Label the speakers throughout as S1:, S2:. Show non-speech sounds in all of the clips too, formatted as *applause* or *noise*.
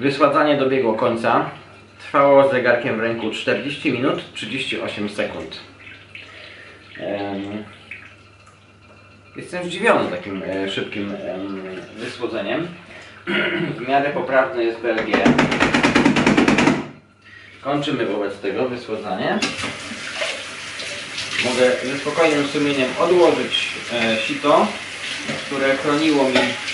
S1: Wysładzanie dobiegło końca. Trwało z zegarkiem w ręku 40 minut 38 sekund. Em, Jestem zdziwiony takim e, szybkim em, wysłodzeniem. *clears throat* W miarę poprawny jest BLG. Kończymy wobec tego wysłodzanie. Mogę ze spokojnym sumieniem odłożyć e, sito, które chroniło mi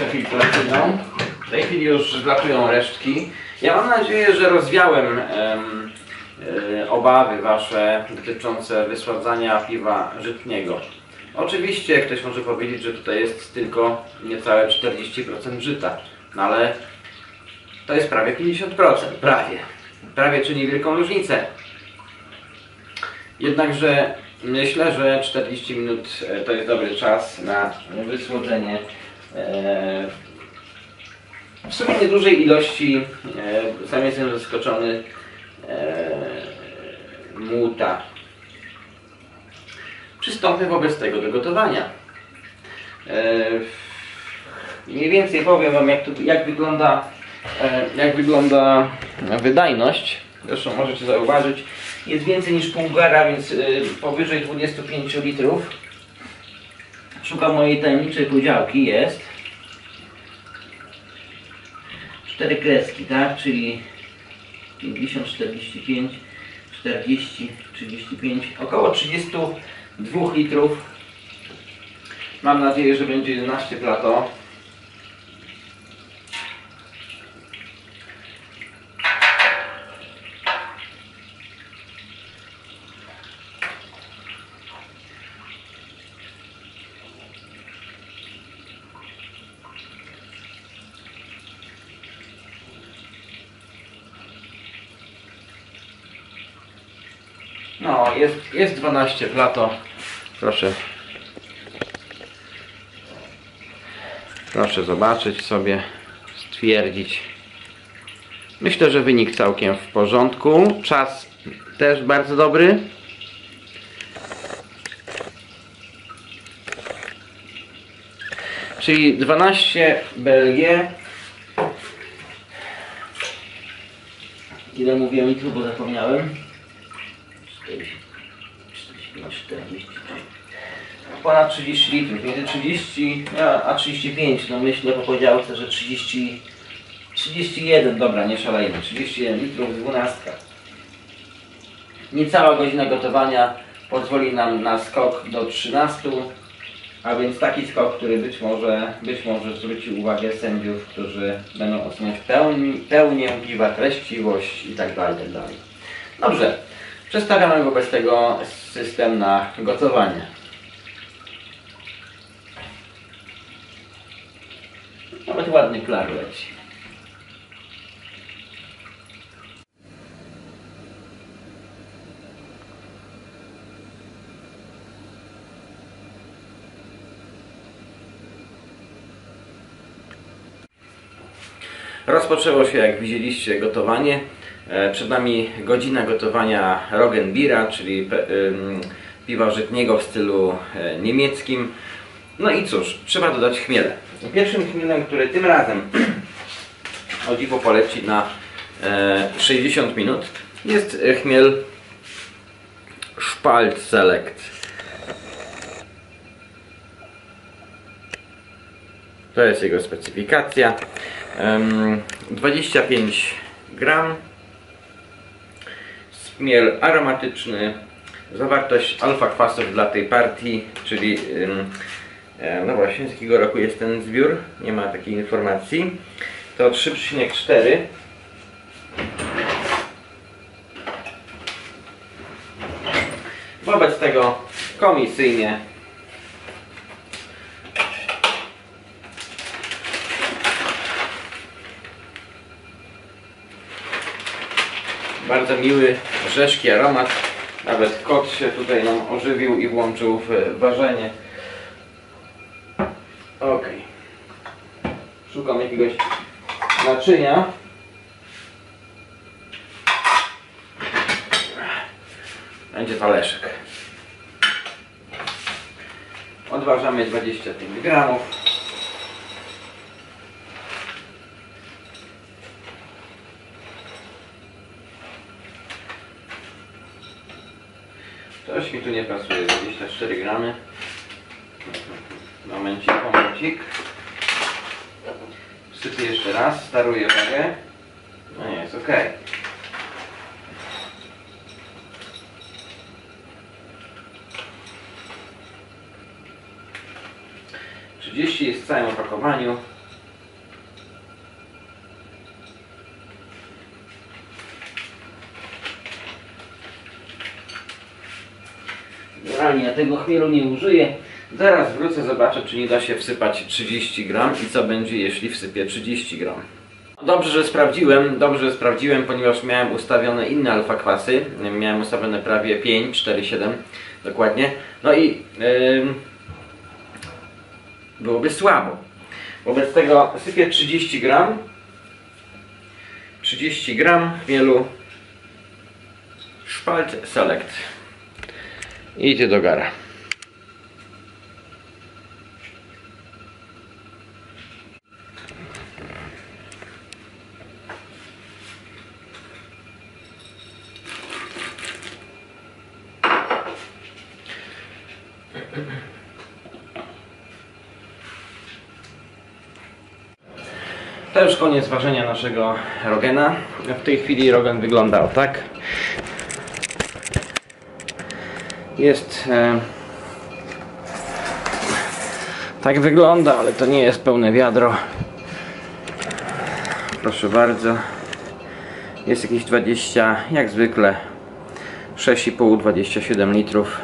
S1: warstwę filtracyjną. W tej chwili już zlatują resztki. Ja mam nadzieję, że rozwiałem em, e, obawy Wasze dotyczące wysładzania piwa żytniego. Oczywiście ktoś może powiedzieć, że tutaj jest tylko niecałe 40% żyta, no ale to jest prawie 50%, prawie. Prawie czyni wielką różnicę. Jednakże myślę, że 40 minut e, to jest dobry czas na wysłodzenie w sumie niedużej ilości, e, sam jestem zaskoczony, e, muta. Przystąpmy wobec tego do gotowania. E, mniej więcej powiem Wam jak, jak, wygląda, e, jak wygląda wydajność. Zresztą możecie zauważyć, jest więcej niż pół gara, więc e, powyżej 25 litrów. Szukam mojej tajemniczej podziałki, jest. Cztery kreski, tak? Czyli 50, 45, 40, 35, około 32 litrów. Mam nadzieję, że będzie 11 plato. No, jest, jest 12 plato. Proszę. Proszę zobaczyć sobie, stwierdzić. Myślę, że wynik całkiem w porządku. Czas też bardzo dobry. Czyli 12 BLG. Ile mówiłem litrów, bo zapomniałem. 40, 40, ponad 30 litrów, między 30 a- a 35, no myślę po podziałce, że 30, 31, dobra, nie szalejmy, 31 litrów, 12. Niecała godzina gotowania pozwoli nam na skok do 13, a więc taki skok, który być może, być może zwróci uwagę sędziów, którzy będą oceniać pełni, pełnię piwa, treściwość itd. itd. Dobrze, przestawiamy wobec tego system na gotowanie. Nawet ładny klar leci. Rozpoczęło się, jak widzieliście, gotowanie. E, Przed nami godzina gotowania Roggenbira, czyli piwa żytniego w stylu e, niemieckim. No i cóż, trzeba dodać chmiele. Pierwszym chmielem, który tym razem *clears throat* o dziwo poleci na e, 60 minut jest e, chmiel Spalt Select. To jest jego specyfikacja. Em, 25 gram. Chmiel aromatyczny. Zawartość alfa-kwasów dla tej partii, czyli e, no właśnie, z jakiego roku jest ten zbiór? Nie ma takiej informacji. To 3,4. Wobec tego komisyjnie Bardzo miły, rzeszki aromat. Nawet kot się tutaj nam ożywił i włączył w ważenie. Ok. Szukam jakiegoś naczynia. Będzie talerzyk. Odważamy 25 gramów. Coś mi tu nie pasuje, 24 gramy. Momencik, momencik. Wsypię jeszcze raz, staruję wagę. No nie, jest ok. Trzydzieści jest w całym opakowaniu. Generalnie ja tego chmielu nie użyję. Zaraz wrócę, zobaczę czy nie da się wsypać 30 gram i co będzie jeśli wsypię 30 gram. Dobrze, że sprawdziłem, dobrze, że sprawdziłem, ponieważ miałem ustawione inne alfa kwasy. Miałem ustawione prawie 5, 4, 7 dokładnie. No i yy, byłoby słabo. Wobec tego sypię 30 gram. 30 gram chmielu Spalt Select. I idzie do gara. To już koniec ważenia naszego rogena. W tej chwili rogen wyglądał tak. Jest e, tak wygląda, ale to nie jest pełne wiadro. Proszę bardzo. Jest jakieś 20, jak zwykle 6,5-27 litrów.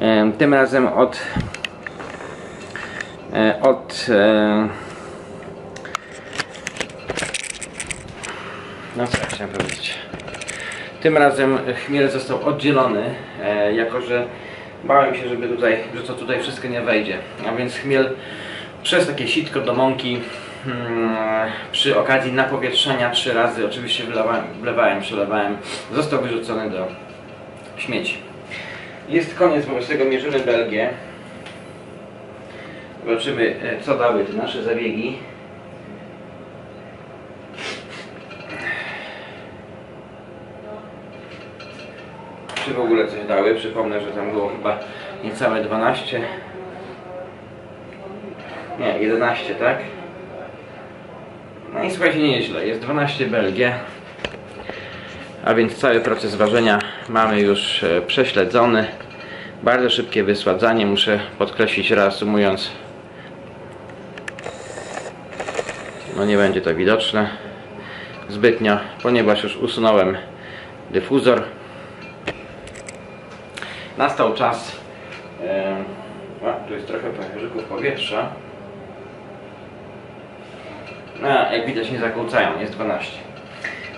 S1: E, tym razem od e, od e, no co ja chciałem powiedzieć. Tym razem chmiel został oddzielony e, jako że bałem się żeby tutaj że to tutaj wszystko nie wejdzie. A więc chmiel przez takie sitko do mąki hmm, przy okazji napowietrzenia trzy razy oczywiście wlewałem, wlewałem przelewałem został wyrzucony do śmieci. Jest koniec wobec tego mierzymy Belgię. Zobaczymy e, co dały te nasze zabiegi. Czy w ogóle coś dały? Przypomnę, że tam było chyba niecałe 12. Nie, 11, tak? No i słuchajcie, nieźle. Jest 12 Belgię. A więc cały proces ważenia mamy już e, prześledzony. Bardzo szybkie wysładzanie, muszę podkreślić reasumując no nie będzie to widoczne zbytnio, ponieważ już usunąłem dyfuzor nastał czas e, a, tu jest trochę pęcherzyków powietrza. A, jak widać nie zakłócają, jest 12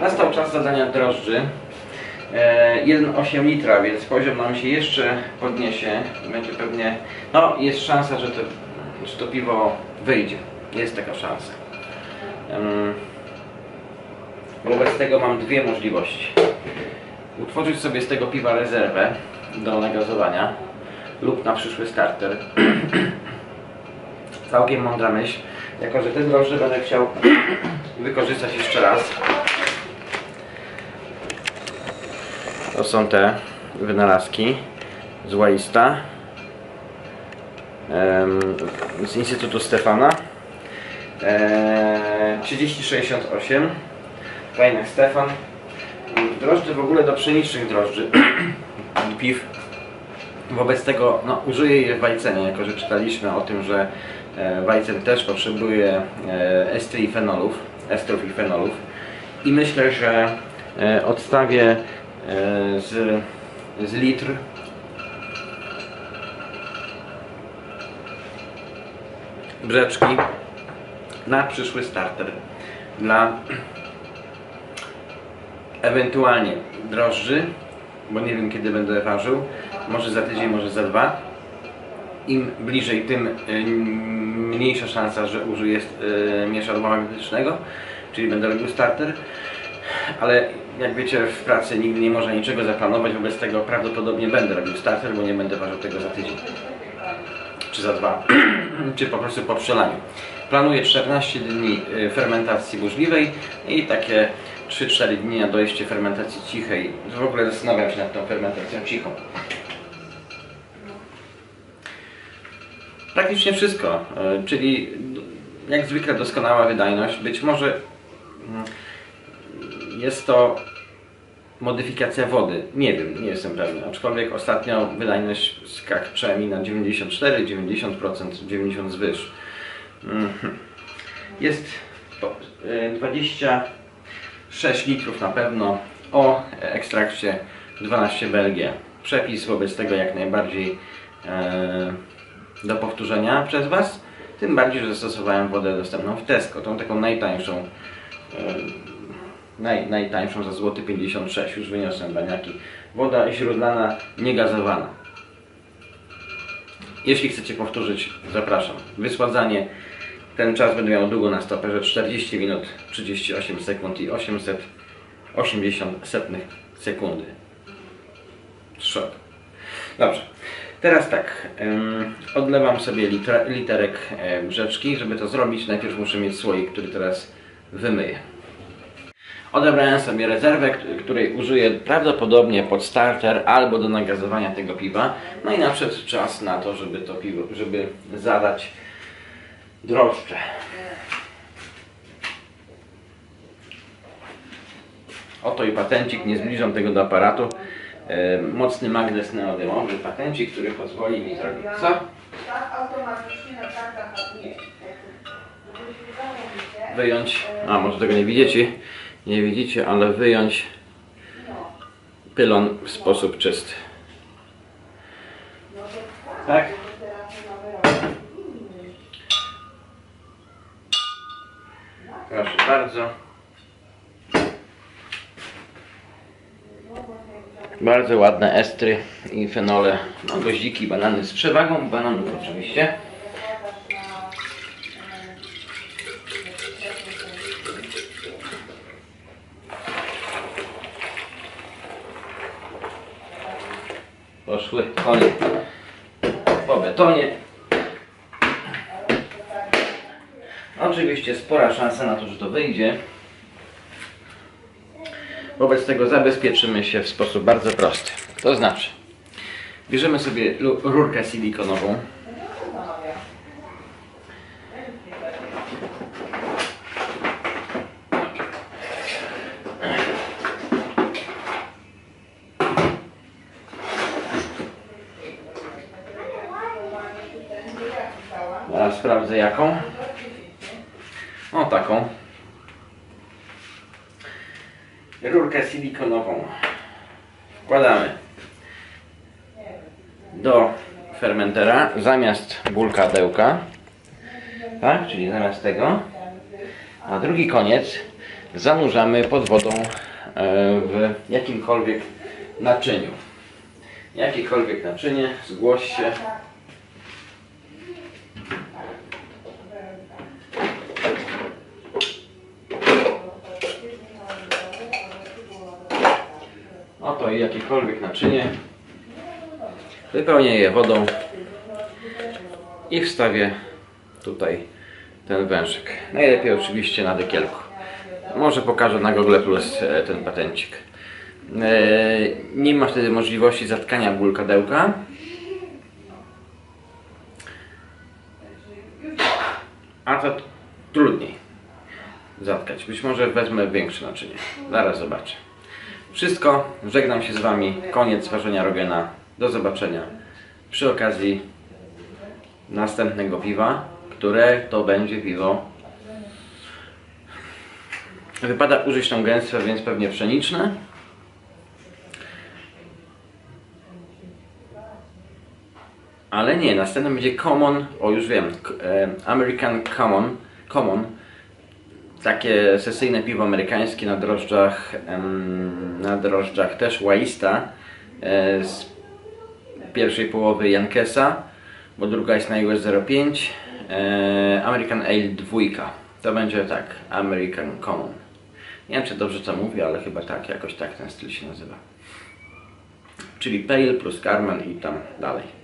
S1: nastał czas zadania drożdży. E, 1,8 litra, więc poziom nam się jeszcze podniesie. Będzie pewnie, no jest szansa, że to, że to piwo wyjdzie. Jest taka szansa. Wobec tego mam dwie możliwości. Utworzyć sobie z tego piwa rezerwę do nagazowania lub na przyszły starter. *clears throat* Całkiem mądra myśl, jako że te drożdże będę chciał *clears throat* wykorzystać jeszcze raz. To są te wynalazki z Walista z Instytutu Stefana. 3068 Kajnek Stefan drożdże w ogóle do pszenicznych drożdży *clears throat* piw. Wobec tego no, użyję je w wajcenie jako że czytaliśmy o tym, że e, wajcen też potrzebuje e, estry i fenolów estrów i fenolów. I myślę, że e, odstawię e, z, z litr. Brzeczki na przyszły starter dla *clears throat* ewentualnie drożdży, bo nie wiem kiedy będę ważył, może za tydzień, może za dwa. Im bliżej, tym y, mniejsza szansa, że użyję y, mieszadła magnetycznego, czyli będę robił starter. Ale jak wiecie, w pracy nigdy nie można niczego zaplanować, wobec tego prawdopodobnie będę robił starter, bo nie będę ważył tego za tydzień. czy za dwa, *clears throat* czy po prostu po przelaniu. Planuję 14 dni y, fermentacji burzliwej i takie 3-4 dni na dojście fermentacji cichej. W ogóle zastanawiam się nad tą fermentacją cichą. Praktycznie wszystko, y, czyli jak zwykle doskonała wydajność. Być może mm, jest to modyfikacja wody. Nie wiem, nie jestem pewny. Aczkolwiek ostatnio wydajność skak przynajmniej na 94, 90%, 90 zwyż. Mhm. Jest po- e, 26 litrów na pewno o ekstrakcie 12 Belgię. Przepis wobec tego jak najbardziej e, do powtórzenia przez Was. Tym bardziej, że zastosowałem wodę dostępną w Tesco, tą taką najtańszą e, naj, najtańszą za złoty 56, już wyniosłem baniaki. Woda źródlana, niegazowana. Jeśli chcecie powtórzyć, zapraszam. Wysładzanie, ten czas będę miał długo na stoperze, 40 minut, 38 sekund i 880 setnych sekundy. Szok. Dobrze. Teraz tak, odlewam sobie liter, literek brzeczki. Żeby to zrobić, najpierw muszę mieć słoik, który teraz wymyję. Odebrałem sobie rezerwę, której użyję prawdopodobnie pod starter albo do nagazowania tego piwa. No i nadszedł czas na to, żeby to piwo, żeby zadać drożdże. Oto i patencik, nie zbliżam tego do aparatu. E, mocny magnes neodymowy, patencik, który pozwoli mi zrobić co? Wyjąć, a może tego nie widzicie, nie widzicie, ale wyjąć pylon w sposób czysty. Tak?
S2: to teraz nie mamy robić.
S1: Proszę bardzo. Bardzo ładne estry i fenole, no goździki, banany z przewagą bananów oczywiście. Poszły konie po betonie. Oczywiście spora szansa na to, że to wyjdzie. Wobec tego zabezpieczymy się w sposób bardzo prosty. To znaczy, bierzemy sobie rurkę silikonową. Zaraz sprawdzę jaką. O taką. Rurkę silikonową. Wkładamy do fermentera zamiast bulkadełka. Tak, czyli zamiast tego. A drugi koniec zanurzamy pod wodą e, w jakimkolwiek naczyniu. Jakiekolwiek naczynie, zgłoś się. Oto i jakiekolwiek naczynie. Wypełnię je wodą i wstawię tutaj ten wężyk. Najlepiej oczywiście na dekielku. Może pokażę na Google Plus e, ten patencik. E, Nie ma wtedy możliwości zatkania bulkadełka. A to trudniej zatkać. Być może wezmę większe naczynie. Zaraz zobaczę. Wszystko. Żegnam się z Wami. Koniec ważenia Rogena. Do zobaczenia przy okazji następnego piwa, które to będzie piwo. Wypada użyć tą gęstwę, więc pewnie pszeniczne. Ale nie, następne będzie Common, o już wiem, e, American Common, Common takie sesyjne piwo amerykańskie na drożdżach, na drożdżach też Waista e, z pierwszej połowy Jankesa, bo druga jest na US 05, e, American Ale 2. To będzie tak, American Common. Nie wiem czy dobrze to mówię, ale chyba tak, jakoś tak ten styl się nazywa. Czyli Pale plus Carmen i tam dalej.